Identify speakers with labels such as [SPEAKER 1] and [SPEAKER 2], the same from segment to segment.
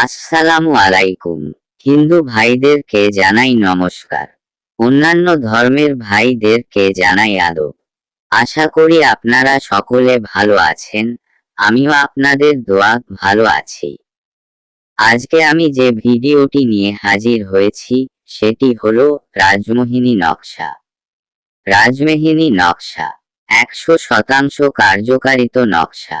[SPEAKER 1] আসসালামু আলাইকুম হিন্দু ভাইদেরকে জানাই নমস্কার। অন্যান্য ধর্মের ভাইদেরকে জানাই আদব। আশা করি আপনারা সকলে ভালো আছেন, আমিও আপনাদের দোয়া ভালো আছি। আজকে আমি যে ভিডিওটি নিয়ে হাজির হয়েছি, সেটি হলো রাজমোহিনী নকশা। রাজমেহিনী নকশা, একশো শতাংশ কার্যকারিত নকশা।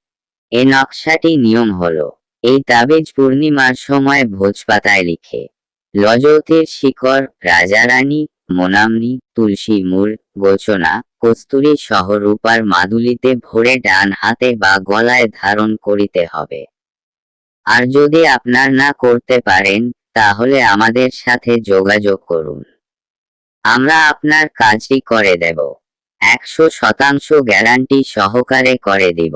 [SPEAKER 1] এ নকশাটি নিয়ম হলো। এই তাবিজ পূর্ণিমার সময় ভোজপাতায় লিখে। লজতের শিকড়, রাজারানী, মোনামনি, তুলসী মূল গোচনা কস্তুরী সহ রূপার মাদুলিতে ভরে ডান হাতে বা গলায় ধারণ করিতে হবে। আর যদি আপনার না করতে পারেন, তাহলে আমাদের সাথে যোগাযোগ করুন। আমরা আপনার কাজটি করে দেব। একশো শতাংশ গ্যারান্টি সহকারে করে দিব।